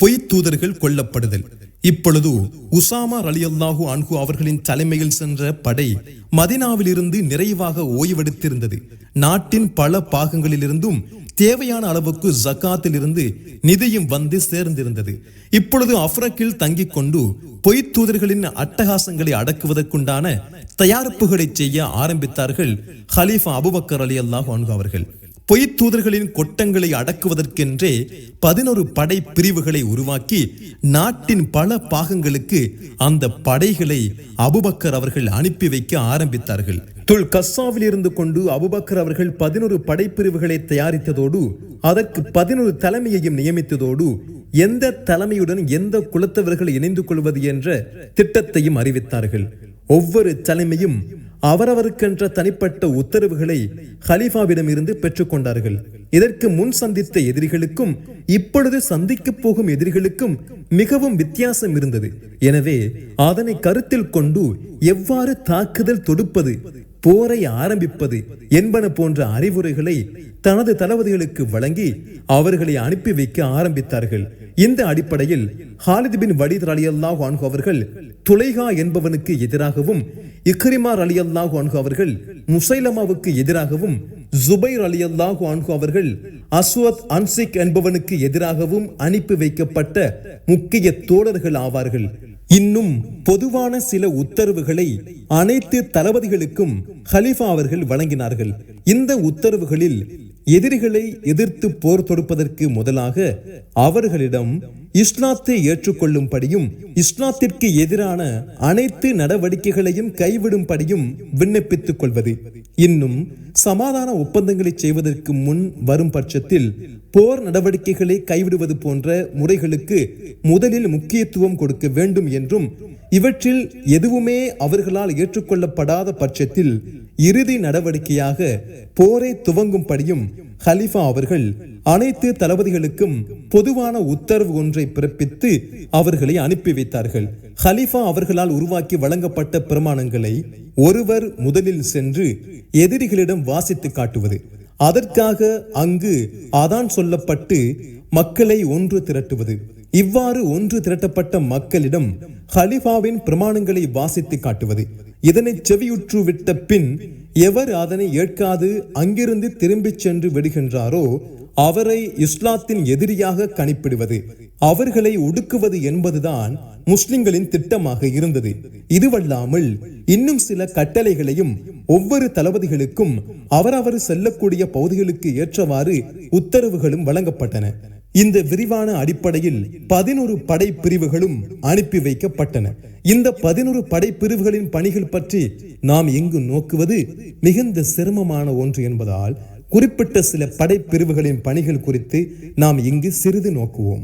பொய் தூதர்கள் கொல்லப்படுதல். இப்பொழுது உசாமா ரலியல்லாஹு அன்ஹு அவர்களின் தலைமையில் சென்ற படை மதினாவிலிருந்து நிறைவாக ஓய்வெடுத்திருந்தது. நாட்டின் பல பாகங்களிலிருந்தும் தேவையான அளவுக்கு ஜக்காத்திலிருந்து நிதியும் வந்து சேர்ந்திருந்தது. இப்பொழுது அஃப்ரக்கில் தங்கிக் கொண்டு பொய் தூதர்களின் அட்டகாசங்களை அடக்குவதற்குண்டான தயாரிப்புகளை செய்ய ஆரம்பித்தார்கள் ஹலீஃபா அபுபக்கர் அலி அல்லாஹு அல்லாஹ் அவர்கள். பொய் தூதர்களின் கொட்டங்களை அடக்குவதற்கென்றே பதினொரு படை பிரிவுகளை உருவாக்கி நாட்டின் பல பாகங்களுக்கு அந்த படைகளை அபுபக்கர் அவர்கள் அனுப்பி வைக்க ஆரம்பித்தார்கள். துல் கஸ்ஸாவில் இருந்து கொண்டு அபுபக்கர் அவர்கள் பதினொரு படைப்பிரிவுகளை தயாரித்ததோடு அதற்கு பதினொரு தலைமையையும் நியமித்ததோடு எந்த தலைமையுடன் எந்த குலத்தவர்கள் இணைந்து கொள்வது என்ற திட்டத்தையும் அறிவித்தார்கள். ஒவ்வொரு தலைமையும் அவரவருக்கென்ற தனிப்பட்ட உத்தரவுகளை ஹலீஃபாவிடமிருந்து பெற்றுக்கொண்டார்கள். இதற்கு முன் சந்தித்த எதிரிகளுக்கும் இப்பொழுது சந்திக்கப் போகும் எதிரிகளுக்கும் மிகவும் வித்தியாசம் இருந்தது. எனவே அதனை கருத்தில் கொண்டு எவ்வாறு தாக்குதல் தொடுப்பது போரை ஆரம்பிப்பது என்பன போன்ற அறிவுரைகளை தனது தளபதிகளுக்கு வழங்கி அவர்களை அனுப்பி வைக்க ஆரம்பித்தார்கள். இந்த அடிப்படையில் ஹாலித் பின் வலித் அலி அல்லாஹ் அவர்கள் துலைகா என்பவனுக்கு எதிராகவும் இக்ரிமார் அலி அல்லாஹ் அவர்கள் முசைலமாவுக்கு எதிராகவும் ஜுபைர் அலி அல்லாஹ் அவர்கள் அஸ்வத் அன்சிக் என்பவனுக்கு எதிராகவும் அனுப்பி வைக்கப்பட்ட முக்கிய தோழர்கள் ஆவார்கள். இன்னும் பொதுவான சில உத்தரவுகளை அனைத்து தளபதிகளுக்கும் ஹலிஃபா அவர்கள் வழங்கினார்கள். இந்த உத்தரவுகளில் எதிரிகளை எதிர்த்து போர் தொடுப்பதற்கு முதலாக அவர்களிடம் இஸ்லாத்தை ஏற்றுக்கொள்ளும்படியும் இஸ்லாத்திற்கு எதிரான அனைத்து நடவடிக்கைகளையும் கைவிடும்படியும் விண்ணப்பித்துக் கொள்வது இன்னும் சமாதான ஒப்பந்தங்களை செய்வதற்கு முன் வரும் பட்சத்தில் போர் நடவடிக்கைகளை கைவிடுவது போன்ற முறைகளுக்கு முதலில் முக்கியத்துவம் கொடுக்க வேண்டும் என்றும் இவற்றில் எதுவுமே அவர்களால் ஏற்றுக்கொள்ளப்படாத பட்சத்தில் இறுதி நடவடிக்கையாக போரை துவங்கும்படியும் ஹலிஃபா அவர்கள் அனைத்து தளபதிகளுக்கும் பொதுவான உத்தரவு ஒன்றை பிறப்பித்து அவர்களை அனுப்பி வைத்தார்கள். ஹலிஃபா அவர்களால் உருவாக்கி வழங்கப்பட்ட பிரமாணங்களை ஒருவர் முதலில் சென்று எதிரிகளிடம் வாசித்து காட்டுவது. அதற்காக அங்கு அதான் சொல்லப்பட்டு மக்களை ஒன்று திரட்டுவது. இவ்வாறு ஒன்று திரட்டப்பட்ட மக்களிடம் ஹலிஃபாவின் பிரமாணங்களை வாசித்து காட்டுவது. இதனை செவியுற்று விட்ட பின் எவர் அதனை ஏற்காது அங்கிருந்து திரும்பிச் சென்று விடுகின்றாரோ அவரை இஸ்லாத்தின் எதிரியாக கணிப்பிடுவது அவர்களை ஒடுக்குவது என்பதுதான் முஸ்லிம்களின் திட்டமாக இருந்தது. இதுவல்லாமல் இன்னும் சில கட்டளைகளையும் ஒவ்வொரு தளபதிகளுக்கும் அவரவர் செல்லக்கூடிய பகுதிகளுக்கு ஏற்றவாறு உத்தரவுகளும் வழங்கப்பட்டன. இந்த விரிவான அடிப்படையில் பதினொரு படைப்பிரிவுகளும் அனுப்பி வைக்கப்பட்டன. இந்த பதினொரு படைப்பிரிவுகளின் பணிகள் பற்றி நாம் இங்கு நோக்குவது? மிகுந்த சிரமமான ஒன்று என்பதால் குறிப்பிட்ட சில படைப்பிரிவுகளின் பணிகள் குறித்து நாம் இங்கு சிறிது நோக்குவோம்.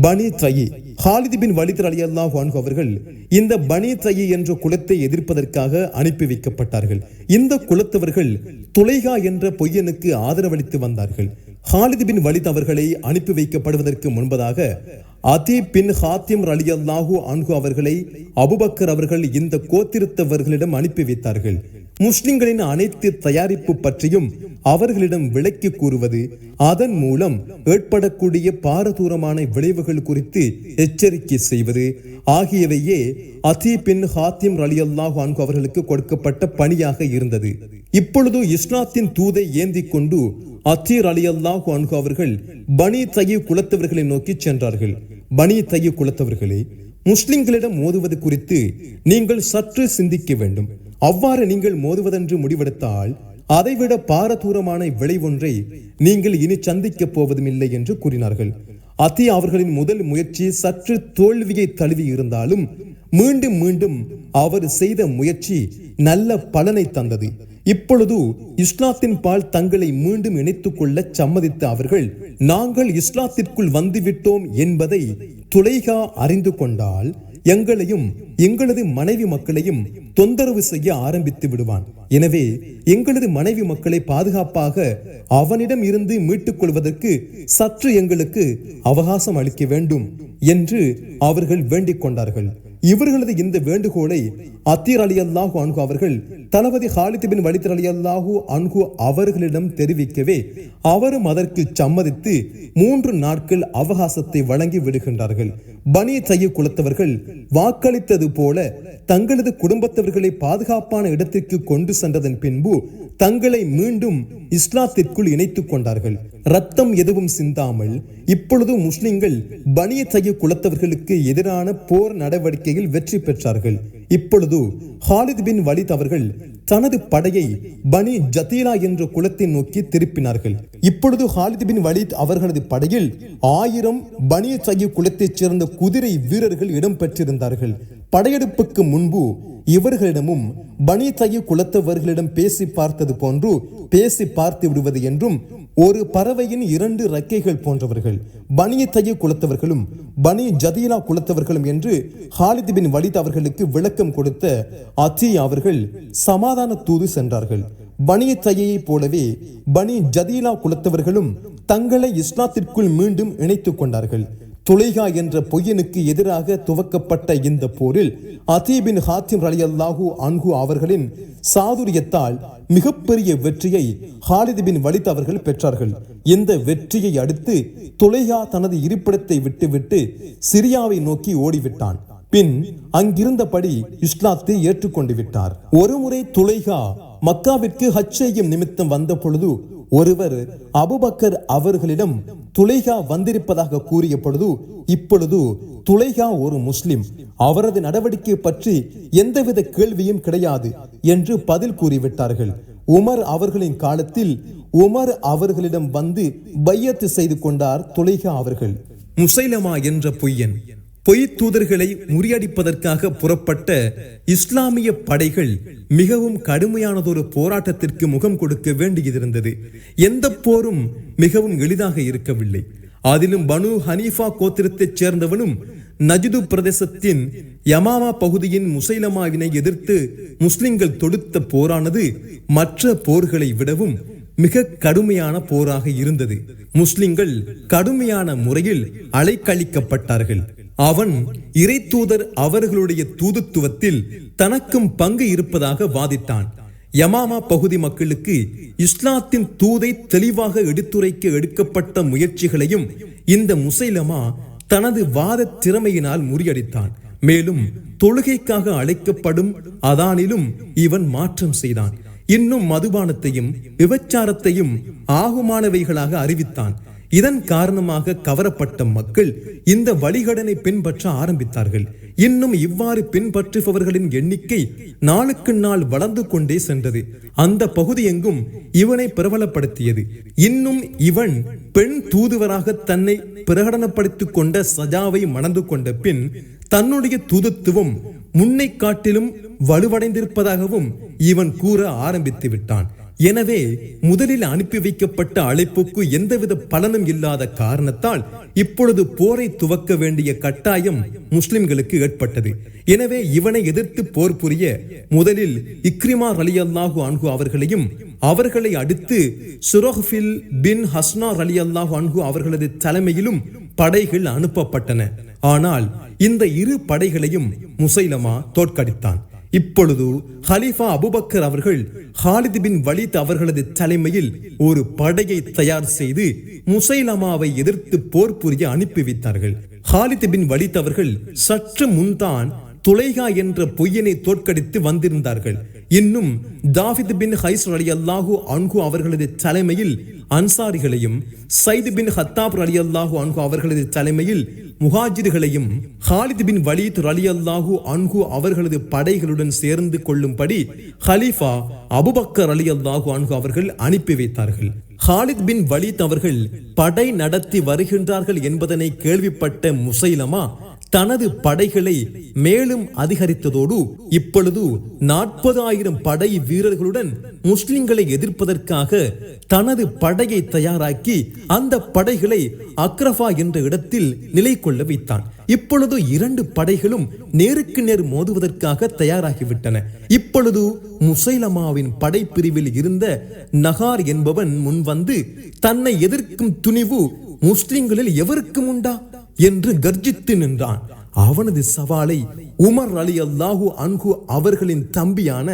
பனி த்ரயி. ஹாலிது பின் வலித் அலி அல்லாஹ் அவர்கள் இந்த பனி த்ரயி என்ற குலத்தை எதிர்ப்பதற்காக அனுப்பி வைக்கப்பட்டார்கள். இந்த குலத்தவர்கள் துளைகா என்ற பொய்யனுக்கு ஆதரவளித்து வந்தார்கள். ஹாலிது பின் வலித் அவர்களை அனுப்பி வைக்கப்படுவதற்கு முன்பதாக அதி பின் ஹாத்திம் அலி அல்லாஹூ அன்ஹு அவர்களை அபுபக்கர் அவர்கள் இந்த கோத்திருத்தவர்களிடம் அனுப்பி வைத்தார்கள். முஸ்லிம்களின் அனைத்து தயாரிப்பு பற்றியும் அவர்களிடம் விளக்கி கூறுவது அதன் மூலம் ஏற்படக்கூடிய பாரதூரமான விளைவுகள் குறித்து எச்சரிக்கை செய்வது ஆகியவையே அதி பின் ஹாத்திம் அலி அல்லாஹ் அவர்களுக்கு கொடுக்கப்பட்ட பணியாக இருந்தது. இப்பொழுது இஸ்லாத்தின் தூதை ஏந்தி கொண்டு அத்தீர் அலி அல்லாஹு அன்ஹு அவர்கள் பனி தையு குலத்தவர்களை நோக்கி சென்றார்கள். பனி தைய குலத்தவர்களே முஸ்லிம்களிடம் மோதுவது குறித்து நீங்கள் சற்று சிந்திக்க வேண்டும். அவ்வாறு நீங்கள் மோதுவதென்று முடிவெடுத்தால் அதைவிட பாரதூரமான விளைவொன்றை நீங்கள் இனி சந்திக்கப் போவதும் இல்லை என்று கூறினார்கள். அத்தி அவர்களின் முதல் முயற்சி சற்று தோல்வியை தழுவி இருந்தாலும் மீண்டும் மீண்டும் அவர் செய்த முயற்சி நல்ல பலனை தந்தது. இப்பொழுது இஸ்லாத்தின் பால் தங்களை மீண்டும் இணைத்துக் கொள்ள சம்மதித்த அவர்கள் நாங்கள் இஸ்லாத்திற்குள் வந்துவிட்டோம் என்பதை துளைகா அறிந்து கொண்டால் எங்களையும் எங்களது மனைவி மக்களையும் தொந்தரவு செய்ய ஆரம்பித்து விடுவான். எனவே எங்களது மனைவி மக்களை பாதுகாப்பாக அவனிடம் இருந்து மீட்டுக் கொள்வதற்கு சற்று எங்களுக்கு அவகாசம் அளிக்க வேண்டும் என்று அவர்கள் வேண்டிக் கொண்டார்கள். இவர்களது இந்த வேண்டுகோளை அத்தீர் அலி அல்லாஹு அன்கு அவர்கள் தளபதி ஹாலித் பின் வலித்தர் அலி அல்லாஹு அன்கு அவர்களிடம் தெரிவிக்கவே அவரும் அதற்கு சம்மதித்து மூன்று நாட்கள் அவகாசத்தை வழங்கி விடுகின்றார்கள். பனி தைய குலத்தவர்கள் வாக்களித்தது போல தங்களது குடும்பத்தவர்களை பாதுகாப்பான இடத்திற்கு கொண்டு சென்றதன் பின்பு தங்களை மீண்டும் இஸ்லாத்திற்குள் இணைத்துக் கொண்டார்கள். ரத்தம் எதுவும் சிந்தாமல் இப்பொழுது முஸ்லிம்கள் பனிய தைய குலத்தவர்களுக்கு எதிரான போர் நடவடிக்கையில் வெற்றி பெற்றார்கள். இப்பொழுது ஹாலித் பின் வலித் அவர்கள் தனது படையை பனி ஜதீலா என்ற குலத்தை நோக்கி திருப்பினார்கள். இப்பொழுது ஹாலித் பின் வலித் அவர்களது படையில் ஆயிரம் பனி சகி குலத்தைச் சேர்ந்த குதிரை வீரர்கள் இடம் பெற்றிருந்தார்கள் படையெடுப்புக்கு முன்பு இவர்களிடமும் பனி தய குலத்தவர்களிடம் பேசி பார்த்தது போன்று பேசி பார்த்து விடுவது என்றும் ஒரு பறவையின் இரண்டு ரெக்கைகள் போன்றவர்கள் பனிய தைய குலத்தவர்களும் பனி ஜதீலா குலத்தவர்களும் என்று ஹாலித் பின் வலித் அவர்களுக்கு விளக்கம் கொடுத்த அத்தி அவர்கள் சமாதான தூது சென்றார்கள். பனிய தையைப் போலவே பனி ஜதீலா குலத்தவர்களும் தங்களை இஸ்லாத்திற்குள் மீண்டும் இணைத்துக் கொண்டார்கள். துலைகா என்ற பொய்யனுக்கு எதிராக துவக்கப்பட்ட இந்த போரில் அதீபின் ஹாத்திம் அலி அல்லாஹூ அன்ஹு அவர்களின் சாதுரியத்தால் மிகப்பெரிய வெற்றியை ஹாலித் பின் வலித் அவர்கள் பெற்றார்கள். இந்த வெற்றியை அடுத்து துளைகா தனது இருப்பிடத்தை விட்டுவிட்டு சிரியாவை நோக்கி ஓடிவிட்டான். பின் அங்கிருந்தபடி இஸ்லாத்தை ஏற்றுக்கொண்டு விட்டார். ஒருமுறை துளைகா மக்காவிற்கு ஹச் செய்யும் நிமித்தம் வந்த பொழுது ஒருவர் அபுபக்கர் அவர்களிடம் துலைகா வந்திருப்பதாக கூறிய பொழுது இப்பொழுது துலைகா ஒரு முஸ்லிம் அவரது நடவடிக்கை பற்றி எந்தவித கேள்வியும் கிடையாது என்று பதில் கூறிவிட்டார்கள். உமர் அவர்களின் காலத்தில் உமர் அவர்களிடம் வந்து பையத்து செய்து கொண்டார் துலைகா அவர்கள். முசைலமா என்ற பொய்யன். பொய் தூதர்களை முறியடிப்பதற்காக புறப்பட்ட இஸ்லாமிய படைகள் மிகவும் கடுமையானதொரு போராட்டத்திற்கு முகம் கொடுக்க வேண்டியதிருந்தது எந்த போரும் மிகவும் எளிதாக இருக்கவில்லை. அதிலும் பனு ஹனீஃபா கோத்திரத்தைச் சேர்ந்தவனும் நஜிது பிரதேசத்தின் யமாமா பகுதியின் முசைலமாவினை எதிர்த்து முஸ்லிம்கள் தொடுத்த போரானது மற்ற போர்களை விடவும் மிக கடுமையான போராக இருந்தது. முஸ்லிம்கள் கடுமையான முறையில் அலைக்கழிக்கப்பட்டார்கள். அவன் இறை தூதர் அவர்களுடைய தூதுத்துவத்தில் தனக்கும் பங்கு இருப்பதாக வாதித்தான் யமாமா பகுதி மக்களுக்கு இஸ்லாத்தின் தூதை தெளிவாக எடுத்துரைக்க எடுக்கப்பட்ட முயற்சிகளையும் இந்த முசைலமா தனது வாத திறமையினால் முறியடித்தான். மேலும் தொழுகைக்காக அழைக்கப்படும் அதானிலும் இவன் மாற்றம் செய்தான். இன்னும் மதுபானத்தையும் விபச்சாரத்தையும் ஆகுமானவைகளாக அறிவித்தான். இதன் காரணமாக கவரப்பட்ட மக்கள் இந்த வழிகடனை பின்பற்ற ஆரம்பித்தார்கள். இன்னும் இவ்வாறு பின்பற்றுபவர்களின் எண்ணிக்கை நாளுக்கு நாள் வளர்ந்து கொண்டே சென்றது. அந்த பகுதி எங்கும் இவனை பிரபலப்படுத்தியது. இன்னும் இவன் பெண் தூதுவராக தன்னை பிரகடனப்படுத்திக் கொண்ட சஜாவை மணந்து கொண்ட பின் தன்னுடைய தூதுத்துவம் முன்னை காட்டிலும் வலுவடைந்திருப்பதாகவும் இவன் கூற ஆரம்பித்து விட்டான். எனவே முதலில் அனுப்பி வைக்கப்பட்ட அழைப்புக்கு எந்தவித பலனும் இல்லாத காரணத்தால் இப்பொழுது போரை துவக்க வேண்டிய கட்டாயம் முஸ்லிம்களுக்கு ஏற்பட்டது. எனவே இவனை எதிர்த்து போர் புரிய முதலில் இக்ரிமா அலி அல்லாஹு அன்ஹு அவர்களையும் அவர்களை அடுத்து சுரோஹ்பில் பின் ஹஸ்னா அலி அல்லாஹு அன்ஹு அவர்களது தலைமையிலும் படைகள் அனுப்பப்பட்டன. ஆனால் இந்த இரு படைகளையும் முசைலமா தோற்கடித்தான். இப்பொழுது ஹலீஃபா அபுபக்கர் அவர்கள் ஹாலித் பின் வலித் அவர்களது தலைமையில் ஒரு படையை தயார் செய்து முசைலமாவை எதிர்த்து போர் புரிய அனுப்பி வைத்தார்கள் ஹாலித் பின் வலித் அவர்கள் சற்று முன்தான் துளைகா என்ற பொய்யனை தோற்கடித்து வந்திருந்தார்கள். இன்னும் தாவித் பின் ஹைஸ் அலி அல்லாஹூ அன்கு அவர்களது தலைமையில் அன்சாரிகளையும் சைது பின் ஹத்தாப் அலி அல்லாஹூ அன்கு அவர்களது தலைமையில் முஹாஜிர்களையும் ஹாலித் பின் வலீத் அலி அல்லாஹூ அன்கு அவர்களது படைகளுடன் சேர்ந்து கொள்ளும்படி ஹலீஃபா அபுபக்கர் அலி அல்லாஹூ அன்கு அவர்கள் அனுப்பி வைத்தார்கள். ஹாலித் பின் வலீத் அவர்கள் படை நடத்தி வருகின்றார்கள் என்பதனை கேள்விப்பட்ட முசைலமா தனது படைகளை மேலும் அதிகரித்ததோடு இப்பொழுது நாற்பதாயிரம் படை வீரர்களுடன் முஸ்லிம்களை எதிர்ப்பதற்காக தனது படையை தயாராக்கி அந்த படைகளை அக்ரஃபா என்ற இடத்தில் நிலை கொள்ள வைத்தான் இப்பொழுது இரண்டு படைகளும் நேருக்கு நேர் மோதுவதற்காக தயாராகிவிட்டன. இப்பொழுது முசைலமாவின் படைப்பிரிவில் இருந்த நகார் என்பவன் முன்வந்து தன்னை எதிர்க்கும் துணிவு முஸ்லிம்களில் எவருக்கும் உண்டா? என்று கர்ஜித்து நின்றான். அவனது சவாலை உமர் அலி அல்லாஹு அன்ஹு அவர்களின் தம்பியான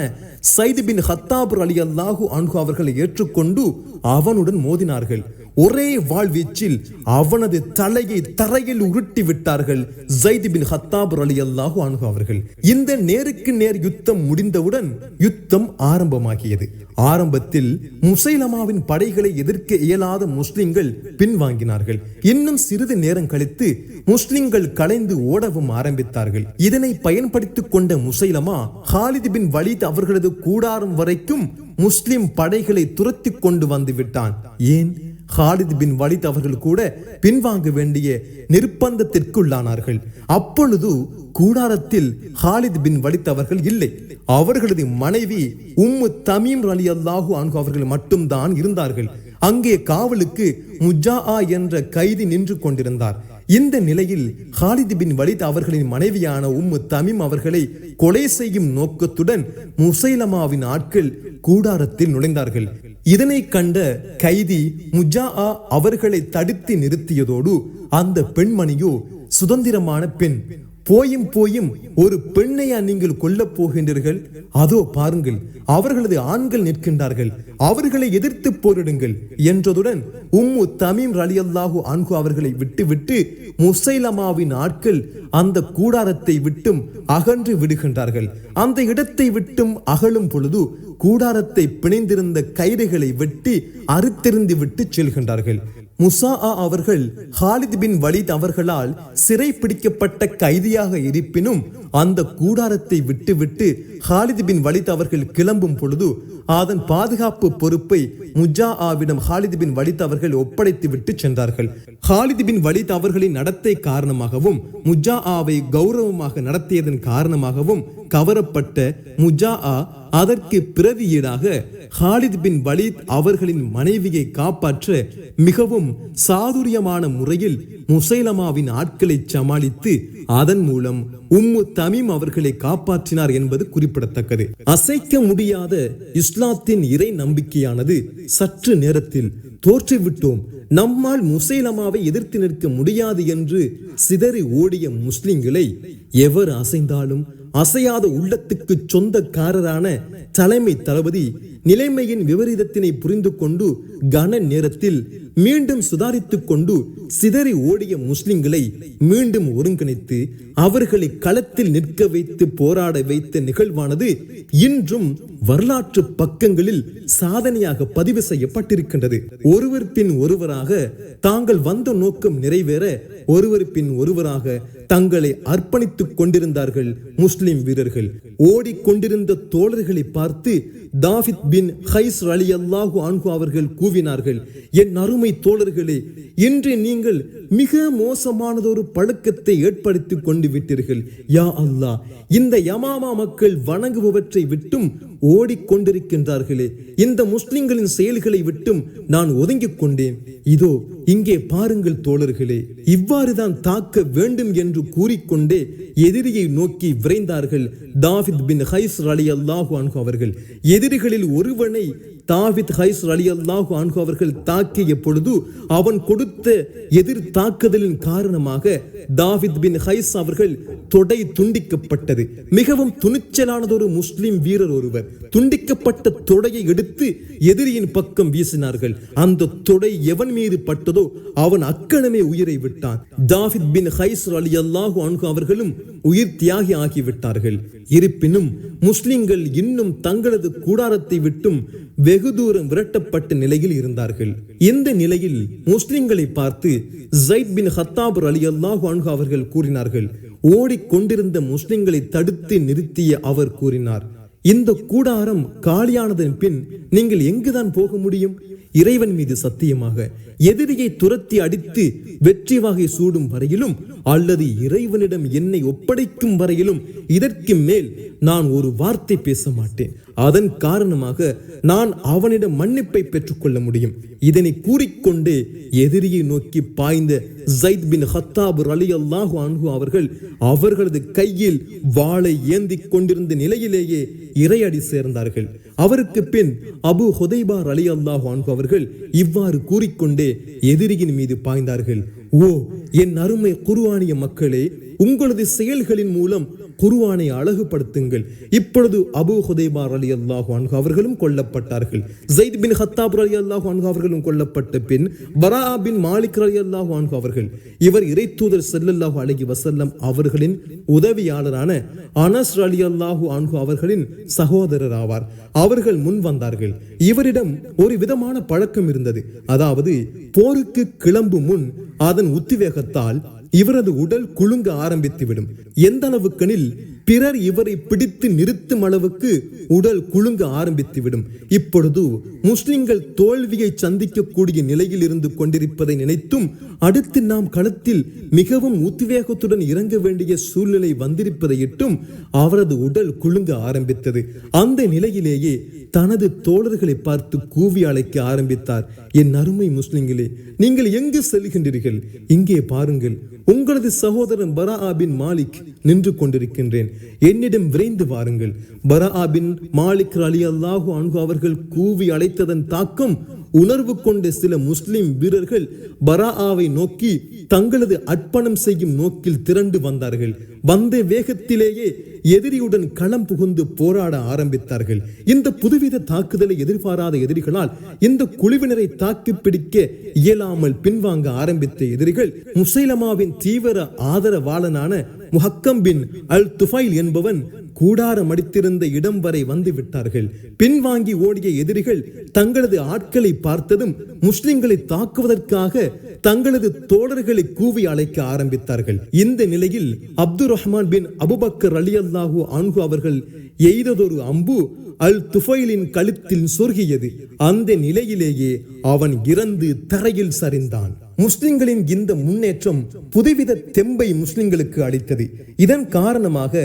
சைது பின் ஹத்தாபுர் அலி அல்லாஹு அன்ஹு அவர்களை ஏற்றுக்கொண்டு அவனுடன் மோதினார்கள். ஒரே வாழ்வீச்சில் அவனது தலையை தரையில் உருட்டி விட்டார்கள் ஜைது பின் ஹத்தாப் அலி அல்லாஹு அன்ஹு அவர்கள். இந்த நேருக்கு நேர் யுத்தம் முடிந்தவுடன் யுத்தம் ஆரம்பமாகியது. ஆரம்பத்தில் முசைலமாவின் படைகளை எதிர்க்க இயலாத முஸ்லிம்கள் பின்வாங்கினார்கள். இன்னும் சிறிது நேரம் கழித்து முஸ்லிம்கள் கலைந்து ஓடவும் ஆரம்பித்தார்கள். இதனை பயன்படுத்திக் கொண்ட முசைலமா ஹாலித் பின் வலித் அவர்களது கூடாரம் வரைக்கும் முஸ்லிம் படைகளை துரத்தி கொண்டு வந்து விட்டான். ஏன்? ஹாலித் பின் வலித் அவர்கள் கூட பின்வாங்க வேண்டிய நிர்பந்தத்திற்குள்ளானார்கள். அப்பொழுது கூடாரத்தில் ஹாலித் பின் வலித் அவர்கள் இல்லை. அவர்களது மனைவி உம்மு தமீம் அலி அல்லாஹு அன்கு அவர்கள் மட்டும்தான் இருந்தார்கள். அங்கே காவலுக்கு முஜா என்ற கைதி நின்று கொண்டிருந்தார். இந்த நிலையில் ஹாலித் பின் வலித் அவர்களின் மனைவியான உம்மு தமிம் அவர்களை கொலை செய்யும் நோக்கத்துடன் முசைலமாவின் ஆட்கள் கூடாரத்தில் நுழைந்தார்கள். இதனை கண்ட கைதி முஜா அவர்களை தடுத்து நிறுத்தியதோடு அந்த பெண்மணியோ சுதந்திரமான பெண் போயும் போயும் ஒரு பெண்ணையா நீங்கள் கொல்ல போகின்றீர்கள். அதோ பாருங்கள் அவர்களது ஆண்கள் நிற்கின்றார்கள். அவர்களை எதிர்த்து போரிடுங்கள் என்றதுடன் உம்மு தமீம் ரலியல்லாஹு அன்கு அவர்களை விட்டுவிட்டு முசைலமாவின் ஆட்கள் அந்த கூடாரத்தை விட்டும் அகன்று விடுகின்றார்கள். அந்த இடத்தை விட்டும் அகலும் பொழுது கூடாரத்தை பிணைந்திருந்த கயிறுகளை வெட்டி அறுத்தெறிந்து விட்டு செல்கின்றார்கள். முசா அவர்கள் ஹாலித் பின் வலித் அவர்களால் சிறை பிடிக்கப்பட்ட கைதியாக இருப்பினும் அந்த கூடாரத்தை விட்டுவிட்டு ஹாலித் பின் வலித் அவர்கள் கிளம்பும் பொழுது அதன் பாதுகாப்பு பொறுப்பை முஜா ஆவிடம் ஹாலித் பின் வலித் அவர்கள் ஒப்படைத்து விட்டு சென்றார்கள். ஹாலித் பின் வலித் அவர்களின் நடத்தை காரணமாகவும் முஜா ஆவை கௌரவமாக நடத்தியதன் காரணமாகவும் கவரப்பட்ட முஜா அதற்கு பிரதியீடாக ஹாலித் பின் வலீத் அவர்களின் மனைவியை காப்பாற்ற மிகவும் சாதுரியமான முறையில் முசைலமாவின் ஆட்களை சமாளித்து அதன் மூலம் உம்மு தமீம் அவர்களை காப்பாற்றினார் என்பது குறிப்பிடத்தக்கது. அசைக்க முடியாத இஸ்லாத்தின் இறை நம்பிக்கையானது சற்று நேரத்தில் தோற்றுவிட்டோம். நம்மால் முசைலமாவை எதிர்த்து நிற்க முடியாது என்று சிதறி ஓடிய முஸ்லிம்களை எவர் அசைந்தாலும் அசையாத உள்ளத்துக்கு சொந்தக்காரரான தலைமை தளபதி நிலைமையின் விபரீதத்தினை புரிந்து கொண்டு கன நேரத்தில் மீண்டும் சுதாரித்துக் கொண்டு சிதறி ஓடிய முஸ்லிம்களை மீண்டும் ஒருங்கிணைத்து அவர்களை களத்தில் நிற்க வைத்து போராட வைத்த நிகழ்வானது இன்றும் வரலாற்று பக்கங்களில் சாதனையாக பதிவு செய்யப்பட்டிருக்கின்றது. ஒருவர் பின் ஒருவராக தாங்கள் வந்த நோக்கம் நிறைவேற ஒருவர் பின் ஒருவராக தங்களை அர்ப்பணித்துக் கொண்டிருந்தார்கள் முஸ்லிம் வீரர்கள். ஓடிக்கொண்டிருந்த தோழர்களை பார்த்து தாவித் பின் ஹைஸ் அலி அல்லாஹு ஆன்கு அவர்கள் கூவினார்கள் என் அருமை தோழர்களே இன்று நீங்கள் மிக மோசமானதொரு பழக்கத்தை ஏற்படுத்திக் கொண்டு விட்டீர்கள். யா அல்லாஹ் இந்த யமாமா மக்கள் வணங்குபவற்றை விட்டும் ஓடிக்கொண்டிருக்கின்றார்களே. இந்த முஸ்லிம்களின் செயல்களை விட்டும் நான் ஒதுங்கிக் கொண்டேன் இதோ இங்கே பாருங்கள் தோழர்களே இவ்வாறுதான் தாக்க வேண்டும் என்று கூறிக்கொண்டே எதிரியை நோக்கி விரைந்தார்கள் தாவித் பின் ஹைஸ் அலி அல்லாஹு அன்ஹு அவர்கள். எதிரிகளில் ஒருவனை தாவித் ஹைஸ் அலி அல்லாஹு அன்ஹு அவர்கள் தாக்கிய பொழுது அவன் கொடுத்த எதிர் தாக்குதலின் காரணமாக தாவித் பின் ஹைஸ் அவர்கள் தொடை துண்டிக்கப்பட்டது. மிகவும் துணிச்சலானதொரு முஸ்லிம் வீரர் ஒருவர். துண்டிக்கப்பட்ட தொடையை எடுத்து எதிரியின் பக்கம் வீசினார்கள். அந்த தொடை எவன் மீது பட்டதோ அவன் அக்கணமே உயிரை விட்டான். தாவித் பின் ஹைஸ் அலி அல்லாஹு அன்ஹு அவர்களும் உயிர் தியாகி ஆகிவிட்டார்கள். இருப்பினும் முஸ்லிம்கள் இன்னும் தங்களது கூடாரத்தை விட்டும் வெகு தூரம் விரட்டப்பட்ட நிலையில் இருந்தார்கள். இந்த நிலையில் முஸ்லிம்களை பார்த்து ஜைத் பின் ஹத்தாபுர் அலி அல்லாஹு அன்ஹு அவர்கள் கூறினார்கள். ஓடிக்கொண்டிருந்த முஸ்லிம்களை தடுத்து நிறுத்திய அவர் கூறினார். இந்த கூடாரம் காலியானதன் பின் நீங்கள் எங்குதான் போக முடியும்? இறைவன் மீது சத்தியமாக எதிரியை துரத்தி அடித்து வெற்றி வகை சூடும் வரையிலும் அல்லது இறைவனிடம் என்னை ஒப்படைக்கும் வரையிலும் இதற்கு மேல் நான் ஒரு வார்த்தை பேச மாட்டேன். அதன் காரணமாக நான் அவனிடம் மன்னிப்பை பெற்றுக்கொள்ள முடியும். இதனை கூறிக்கொண்டே எதிரியை நோக்கி பாய்ந்த ஜைத் பின் ஹத்தாப் அலி அல்லாஹு அன்ஹு அவர்கள் அவர்களது கையில் வாளை ஏந்திக் கொண்டிருந்த நிலையிலேயே இறையடி சேர்ந்தார்கள். அவருக்கு பின் அபு ஹுதைபார் அலி அல்லாஹு அன்ஹு அவர்கள் இவ்வாறு கூறிக்கொண்டே எதிரியின் மீது பாய்ந்தார்கள். ஓ என் அருமை குருவானிய மக்களே உங்களது செயல்களின் மூலம் குருவானை அழகுபடுத்துங்கள். இப்பொழுது அபு ஹுதைபார் அலி அல்லாஹு அன்ஹு அவர்களும் கொல்லப்பட்டார்கள். ஜெயித் பின் ஹத்தாப் அலி அல்லாஹு அன்ஹு அவர்களும் கொல்லப்பட்ட பின் பரா பின் மாலிக் அலி அல்லாஹு அன்ஹு அவர்கள் இவர் இறைத்தூதர் செல்லல்லாஹு அலகி வசல்லம் அவர்களின் உதவியாளரான அனஸ் அலி அல்லாஹு அன்ஹு அவர்களின் சகோதரர் ஆவார் அவர்கள் முன் வந்தார்கள். இவரிடம் ஒரு விதமான பழக்கம் இருந்தது. அதாவது போருக்கு கிளம்பும் முன் அதன் உத்திவேகத்தால் இவரது உடல் குலுங்க ஆரம்பித்துவிடும். எந்த அளவுக்கெனில் பிறர் இவரை பிடித்து நிறுத்தும் அளவுக்கு உடல் குலுங்க ஆரம்பித்துவிடும். இப்பொழுது முஸ்லிம்கள் தோல்வியை சந்திக்கக்கூடிய நிலையில் இருந்து கொண்டிருப்பதை நினைத்தும் அடுத்து நாம் களத்தில் மிகவும் உத்வேகத்துடன் இறங்க வேண்டிய சூழ்நிலை வந்திருப்பதையிட்டும் அவரது உடல் குலுங்க ஆரம்பித்தது. அந்த நிலையிலேயே தனது தோழர்களை பார்த்து கூவி அழைக்க ஆரம்பித்தார். என் அருமை முஸ்லிம்களே நீங்கள் எங்கு செல்கின்றீர்கள்? இங்கே பாருங்கள் உங்களது சகோதரன் பரா மாலிக் நின்று கொண்டிருக்கின்றேன். என்னிடம் விரைந்து வாருங்கள். பராபின் மாலிக் அலி அல்லாஹு அன்கு அவர்கள் கூவி அழைத்ததன் தாக்கம் உணர்வு கொண்ட சில முஸ்லிம் வீரர்கள் பராஆவை நோக்கி தங்களது அர்ப்பணம் செய்யும் நோக்கில் திரண்டு வந்தார்கள். வந்த வேகத்திலேயே எதிரியுடன் களம் புகுந்து போராட ஆரம்பித்தார்கள். இந்த புதுவித தாக்குதலை எதிர்பாராத எதிரிகளால் இந்த குழுவினரை தாக்கி பிடிக்க இயலாமல் பின்வாங்க ஆரம்பித்த எதிரிகள் முசைலமாவின் தீவிர ஆதரவாளனான முஹக்கம் பின் அல் துஃபைல் என்பவன் கூடாரம் அடித்திருந்த இடம் வரை வந்து விட்டார்கள் பின்வாங்கி ஓடிய எதிரிகள் தங்களது ஆட்களை பார்த்ததும் முஸ்லிம்களை தாக்குவதற்காக தங்களது தோழர்களை கூவி அழைக்க ஆரம்பித்தார்கள். இந்த நிலையில் அப்துல் ரஹ்மான் பின் அபுபக்கர் அலி அல்லாஹூ ஆன்கு அவர்கள் எய்ததொரு அம்பு அல் துஃபைலின் கழுத்தில் சொருகியது. அந்த நிலையிலேயே அவன் இறந்து தரையில் சரிந்தான். முஸ்லிம்களின் இந்த முன்னேற்றம் புதுவித தெம்பை முஸ்லிம்களுக்கு அளித்தது. இதன் காரணமாக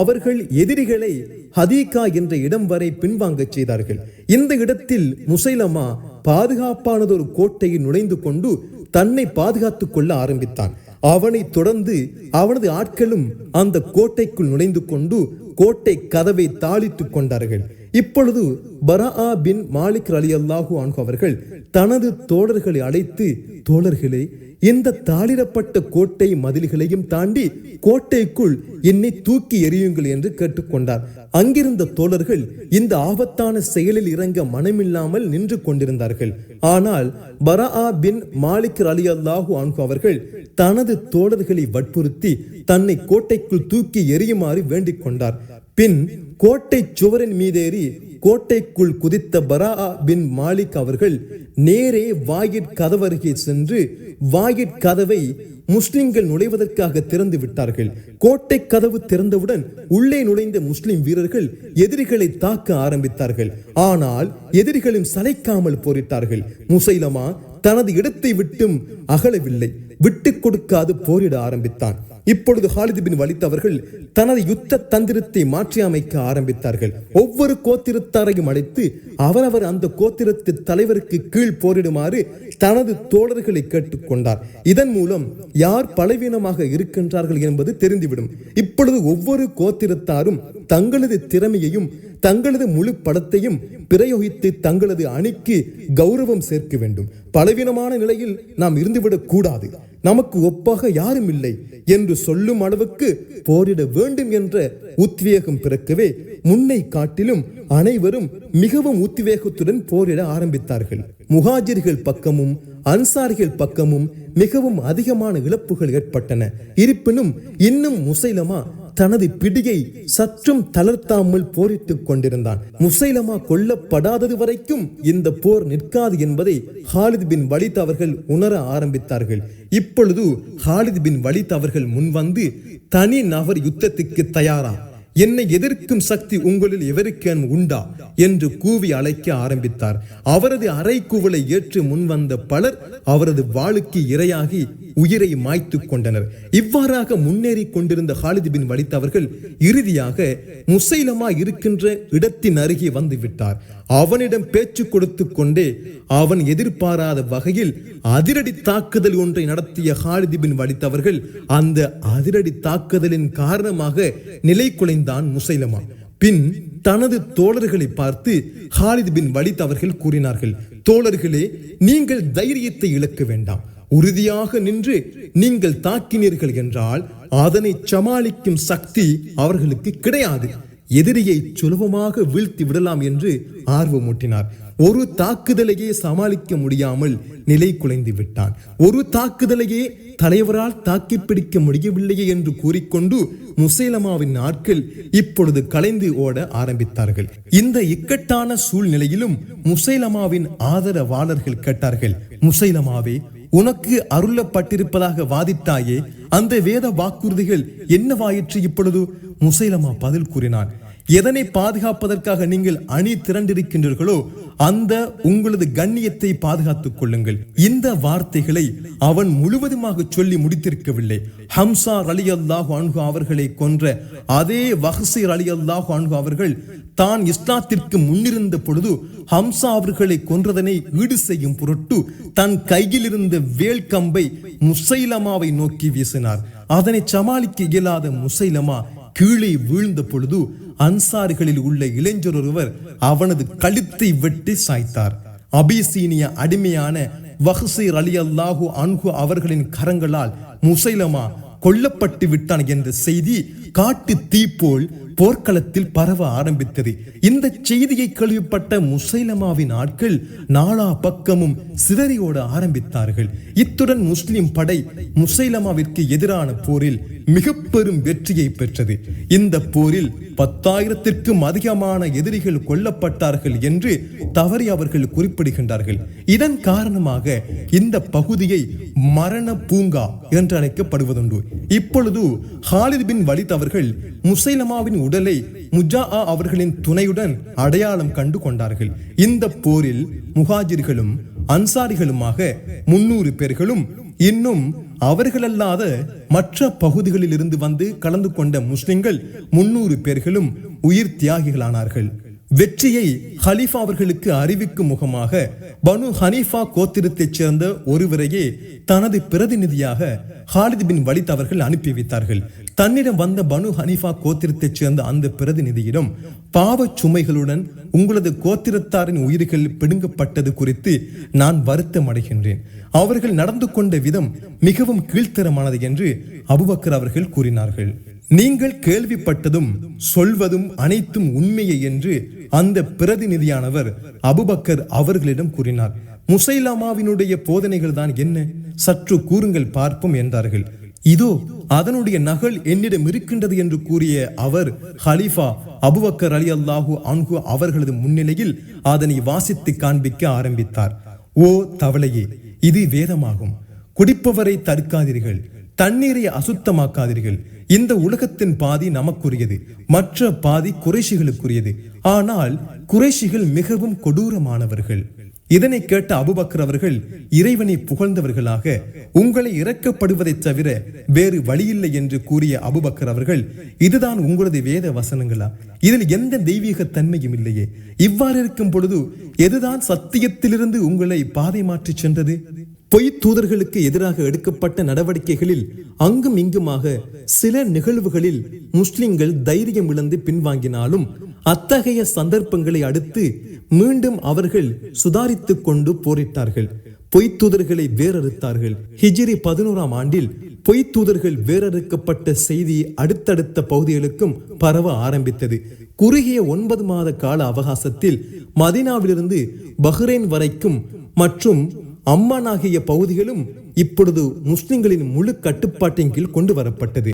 அவர்கள் எதிரிகளை ஹதீகா என்ற இடம் வரை பின்வாங்கச் செய்தார்கள். இந்த இடத்தில் முசைலமா பாதுகாப்பானதொரு கோட்டையில் நுழைந்து கொண்டு தன்னை பாதுகாத்துக் கொள்ள ஆரம்பித்தான். அவனை தொடர்ந்து அவனது ஆட்களும் அந்த கோட்டைக்குள் நுழைந்து கொண்டு கோட்டை கதவை தாளிட்டுக் கொண்டார்கள். இப்பொழுது பரா பின் மாலிக் அலி அல்லாஹு அன்ஹு அவர்கள் தனது தோழர்களை அழைத்து தோழர்களே இந்த தாளிடப்பட்ட கோட்டை மதில்களையும் தாண்டி கோட்டைக்குள் என்னை தூக்கி எறியுங்கள் என்று கேட்டுக்கொண்டார். அங்கிருந்த தோழர்கள் இந்த ஆபத்தான செயலில் இறங்க மனமில்லாமல் நின்று கொண்டிருந்தார்கள். ஆனால் பரா பின் மாலிக் அலி அல்லாஹு அன்ஹு அவர்கள் தனது தோழர்களை வற்புறுத்தி தன்னை கோட்டைக்குள் தூக்கி எறியுமாறு வேண்டிக் கொண்டார் பின் கோட்டை சுவரின் மீதேறி கோட்டைக்குள் குதித்த பரா பின் மாலிக் அவர்கள் நேரே வாயிற் கதவருகே சென்று வாயிற் கதவை முஸ்லிம்கள் நுழைவதற்காக திறந்து விட்டார்கள். கோட்டை கதவு திறந்தவுடன் உள்ளே நுழைந்த முஸ்லிம் வீரர்கள் எதிரிகளை தாக்க ஆரம்பித்தார்கள். ஆனால் எதிரிகளும் சளைக்காமல் போரிட்டார்கள். முசைலமா தனது இடத்தை விட்டும் அகலவில்லை. விட்டு கொடுக்காது போரிட ஆரம்பித்தான். இப்பொழுது ஹாலிது பின் வலித் அவர்கள் தனது யுத்த தந்திரத்தை மாற்றி அமைக்க ஆரம்பித்தார்கள். ஒவ்வொரு கோத்திரத்தாரையும் அழைத்து அவரவர் அந்த கோத்திரத்து தலைவருக்கு கீழ் போரிடுமாறு தனது தோழர்களை கேட்டுக்கொண்டார். இதன் மூலம் யார் பலவீனமாக இருக்கின்றார்கள் என்பது தெரிந்துவிடும். இப்பொழுது ஒவ்வொரு கோத்திரத்தாரும் தங்களது திறமையையும் தங்களது முழு படத்தையும் பிரயோகித்து தங்களது அணிக்கு கௌரவம் சேர்க்க வேண்டும். பலவீனமான நிலையில் நாம் இருந்துவிடக் கூடாது. நமக்கு ஒப்பாக யாரும் இல்லை என்று சொல்லும் அளவுக்கு போரிட வேண்டும் என்ற உத்வேகம் பிறக்கவே முன்னை காட்டிலும் அனைவரும் மிகவும் உத்வேகத்துடன் போரிட ஆரம்பித்தார்கள். முகாஜிர்கள் பக்கமும் அன்சாரிகள் பக்கமும் மிகவும் அதிகமான இழப்புகள் ஏற்பட்டன. இருப்பினும் இன்னும் முசைலமா தனது பிடியை சற்றும் தளர்த்தாமல் போரிட்டுக் கொண்டிருந்தான். முசைலமா கொல்லப்படாதது வரைக்கும் இந்த போர் நிற்காது என்பதை ஹாலித் பின் வலித் அவர்கள் உணர ஆரம்பித்தார்கள். இப்பொழுது ஹாலித் பின் வலித் அவர்கள் முன்வந்து தனி நபர் யுத்தத்துக்கு தயாரா? என்னை எதிர்க்கும் சக்தி உங்களில் எவருக்கேன் உண்டா? என்று கூவி அழைக்க ஆரம்பித்தார். அவரது அறைக்கூவலை ஏற்று முன்வந்த பலர் அவரது வாளுக்கு இரையாகி உயிரை மாய்த்து கொண்டனர். இவ்வாறாக முன்னேறி கொண்டிருந்த ஹாலித் பின் வலித் அவர்கள் இறுதியாக முசைலமா இருக்கின்ற இடத்தின் அருகே வந்து விட்டார். அவனிடம் பேச்சு கொடுத்து கொண்டே அவன் எதிர்பாராத வகையில் அதிரடி தாக்குதல் ஒன்றை நடத்திய ஹாலித் பின் வலித் அவர்கள் அந்த அதிரடி தாக்குதலின் காரணமாக நிலை தான் முசைலமா. பின் தனது தோழர்களை பார்த்து ஹாலித் பின் வலித் அவர்கள் கூறினார்கள் தோழர்களே நீங்கள் தைரியத்தை இழக்க வேண்டாம். உறுதியாக நின்று நீங்கள் தாக்கினீர்கள் என்றால் அதனை சமாளிக்கும் சக்தி அவர்களுக்கு கிடையாது. எதிரியை சுலபமாக வீழ்த்தி விடலாம் என்று ஆர்வமூட்டினார். ஒரு தாக்குதலையே சமாளிக்க முடியாமல் நிலை குலைந்து விட்டான். ஒரு தாக்குதலையே தலைவரால் தாக்கி பிடிக்க முடியவில்லையே என்று கூறிக்கொண்டு முசைலமாவின் நாட்கள் இப்பொழுது கலைந்து ஓட ஆரம்பித்தார்கள். இந்த இக்கட்டான சூழ்நிலையிலும் முசைலமாவின் ஆதரவாளர்கள் கேட்டார்கள் முசைலமாவே உனக்கு அருளப்பட்டிருப்பதாக வாதிட்டாயே அந்த வேத வாக்குறுதிகள் என்னவாயிற்று இப்பொழுது? முசைலமா பதில் கூறினான் எதனை பாதுகாப்பதற்காக நீங்கள் அணி திரண்டிருக்கின்றீர்களோ அந்த உங்களது கண்ணியத்தை பாதுகாத்துக் கொள்ளுங்கள். இந்த வார்த்தைகளை அவன் முழுவதுமாக சொல்லி முடித்திருக்கவில்லை. ஹம்சா அலி அல்லாஹு அன்கு அவர்களை கொன்ற அதே வஹசீர் அலி அல்லாஹு அன்கு அவர்கள் தான் இஸ்லாத்திற்கு முன்னிருந்த பொழுது ஹம்சா அவர்களை கொன்றதனை ஈடு செய்யும் பொருட்டு தன் கையில் இருந்த வேல் கம்பை முசைலமாவை நோக்கி வீசினார். அதனை சமாளிக்க இயலாத முசைலமா கீழே வீழ்ந்த பொழுது அன்சாரிகளில் உள்ள இளைஞர் ஒருவர் அவனது கழுத்தை வெட்டி சாய்த்தார். அபிசீனிய அடிமையான வஹசீர் அலி அல்லாஹு அன்ஹு அவர்களின் கரங்களால் முசைலமா கொல்லப்பட்டு விட்டான் என்ற செய்தி காட்டு தீ போல் போர்க்களத்தில் பரவ ஆரம்பித்தது. இந்த செய்தியை கேள்விப்பட்ட முசைலமாவின் ஆட்கள் நாலா பக்கமும் சிதறியோட ஆரம்பித்தார்கள். இத்துடன் முஸ்லிம் படை முசைலமாவிற்கு எதிரான போரில் மிக பெரும் வெற்றியை பெற்றது. இந்த போரில் பத்தாயிரத்திற்கும் அதிகமான எதிரிகள் கொல்லப்பட்டார்கள் என்று தவறி அவர்கள் குறிப்பிடுகின்றார்கள். இதன் காரணமாக இந்த பகுதியை மரண பூங்கா என்று அழைக்கப்படுவதுண்டு இப்பொழுது ஹாலித் பின் வலித் அவர்கள் முசைலமாவின் உடலை முஜா அவர்களின் துணையுடன் அடையாளம் கண்டு கொண்டார்கள். இந்த போரில் முஹாஜிர்களும் அன்சாரிகளுமாக முன்னூறு பேர்களும் இன்னும் அவர்களல்லாத மற்ற பகுதிகளில் இருந்து வந்து கலந்து கொண்ட முஸ்லிம்கள் முன்னூறு பேர்களும் உயிர் தியாகிகளானார்கள். வெற்றியை ஹலீஃபா அவர்களுக்கு அறிவிக்கும் முகமாக பனு ஹனீஃபா கோத்திரத்தைச் சேர்ந்த ஒருவரையே தனது பிரதிநிதியாக ஹாலித் பின் வலித் அவர்கள் அனுப்பி வைத்தார்கள். தன்னிடம் வந்த பனு ஹனீஃபா கோத்திரத்தைச் சேர்ந்த அந்த பிரதிநிதியிடம் பாவச் சுமைகளுடன் உங்களது கோத்திரத்தாரின் உயிர்கள் பிடுங்கப்பட்டது குறித்து நான் வருத்தம் அடைகின்றேன். அவர்கள் நடந்து கொண்ட விதம் மிகவும் கீழ்த்தரமானது என்று அபுபக்கர் அவர்கள் கூறினார்கள். நீங்கள் கேள்விப்பட்டதும் சொல்வதும் அனைத்தும் உண்மையே என்று அந்த பிரதிநிதியானவர் அபுபக்கர் அவர்களிடம் கூறினார். முசைலாமாவினுடைய போதனைகள் தான் என்ன? சற்று கூறுங்கள் பார்ப்போம் என்றார்கள். இதோ அதனுடைய நகல் என்னிடம் இருக்கின்றது என்று கூறிய அவர் ஹலீஃபா அபுபக்கர் அலி அல்லாஹு அன்கு அவர்களது முன்னிலையில் அதனை வாசித்து காண்பிக்க ஆரம்பித்தார். ஓ தவளையே இது வேதமாகும். குடிப்பவரை தடுக்காதீர்கள். தண்ணீரை அசுத்தமாக்காதீர்கள். இந்த உலகத்தின் பாதி நமக்குரியது மற்ற பாதி குறைஷிகளுக்குரியது. ஆனால் குறைஷிகள் மிகவும் கொடூரமானவர்கள். இதனை கேட்ட அபுபக்கர் அவர்கள் இறைவனை புகழ்ந்தவர்களாக உங்களை இறக்கப்படுவதைத் தவிர வேறு வழியில்லை என்று கூறிய அபுபக்கர் அவர்கள் இதுதான் உங்களது வேத வசனங்களா? இதில் எந்த தெய்வீக தன்மையும் இல்லையே. இவ்வாறு இருக்கும் பொழுது எதுதான் சத்தியத்திலிருந்து உங்களை பாதை மாற்றிச் சென்றது? பொய் தூதர்களுக்கு எதிராக எடுக்கப்பட்ட நடவடிக்கைகளில் அங்கும் இங்குமாக சில நிகழ்வுகளில் முஸ்லிம்கள் தைரியம் இழந்து பின்வாங்கினாலும் அத்தகைய சந்தர்ப்பங்களை அடுத்து மீண்டும் அவர்கள் சுதாரித்துக் கொண்டு போரிட்டார்கள். பொய் தூதர்களை வேறறுத்தார்கள் ஹிஜிரி பதினோராம் ஆண்டில் பொய் தூதர்கள் வேறறுக்கப்பட்ட செய்தி அடுத்தடுத்த பகுதிகளுக்கும் பரவ ஆரம்பித்தது. குறுகிய ஒன்பது மாத கால அவகாசத்தில் மதினாவிலிருந்து பஹ்ரைன் வரைக்கும் மற்றும் அம்மானாகிய பகுதிகளும் இப்பொழுது முஸ்லிம்களின் முழு கட்டுப்பாட்டின் கீழ் கொண்டு வரப்பட்டது.